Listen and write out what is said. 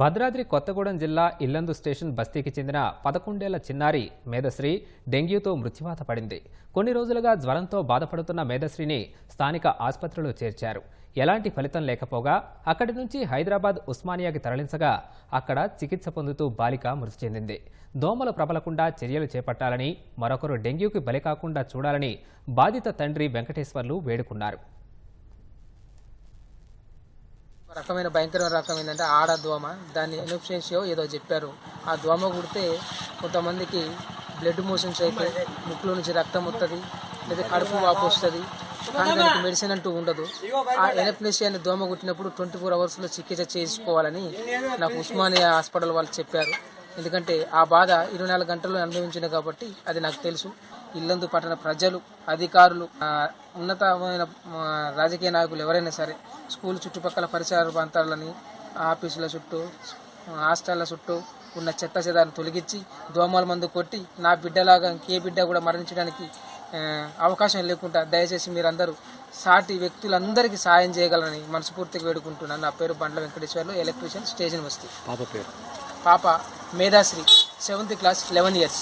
భద్రాద్రి కొత్తగూడెం జిల్లా ఇల్లందు స్టేషన్ బస్తీకి చెందిన పదకొండేళ్ళ చిన్నారి మేధశ్రీ డెంగ్యూతో మృత్యువాత పడింది. కొన్ని రోజులుగా జ్వరంతో బాధపడుతున్న మేధశ్రీని స్థానిక ఆసుపత్రిలో చేర్చారు. ఎలాంటి ఫలితం లేకపోగా అక్కడి నుంచి హైదరాబాద్ ఉస్మానియాకి తరలించగా అక్కడ చికిత్స పొందుతూ బాలిక మృతి చెందింది. దోమలు ప్రబలకుండా చర్యలు చేపట్టాలని మరొకరు డెంగ్యూకి బలి కాకుండా చూడాలని బాధిత తండ్రి వెంకటేశ్వర్లు వేడుకున్నారు. రకమైన భయంకరమైన రకం ఏంటంటే ఆడ దోమ. దాన్ని ఎనోఫిషియో ఏదో చెప్పారు. ఆ దోమ కుడితే కొంతమందికి బ్లడ్ మోషన్స్ అయితే ముక్కులో నుంచి రక్తం వస్తుంది లేదా కడుపు వాపు వస్తుంది. కానీ దానికి మెడిసిన్ అంటూ ఉండదు. ఆ ఎనప్లేషియా దోమ కుట్టినప్పుడు ట్వంటీ ఫోర్ అవర్స్లో చికిత్స చేసుకోవాలని నాకు ఉస్మానియా హాస్పిటల్ వాళ్ళు చెప్పారు. ఎందుకంటే ఆ బాధ ఇరవై నాలుగు గంటల్లో అనుభవించింది కాబట్టి అది నాకు తెలుసు. ఇల్లందు పట్టణ ప్రజలు అధికారులు ఉన్నతమైన రాజకీయ నాయకులు ఎవరైనా సరే స్కూల్ చుట్టుపక్కల పరిసర ప్రాంతాలని ఆఫీసుల చుట్టూ హాస్టళ్ళ చుట్టూ ఉన్న చెత్త చెదాన్ని తొలగించి దోమల మందు కొట్టి నా బిడ్డలాగా ఇంకే బిడ్డ కూడా మరణించడానికి అవకాశం లేకుండా దయచేసి మీరందరూ సాటి వ్యక్తులందరికీ సాయం చేయగలరని మనస్ఫూర్తిగా వేడుకుంటున్నాను. నా పేరు బండ్ల వెంకటేశ్వర్లు ఎలక్ట్రీషియన్ స్టేషన్ వస్తీ. పాప పేరు? పాప Medhashri seventh class eleven years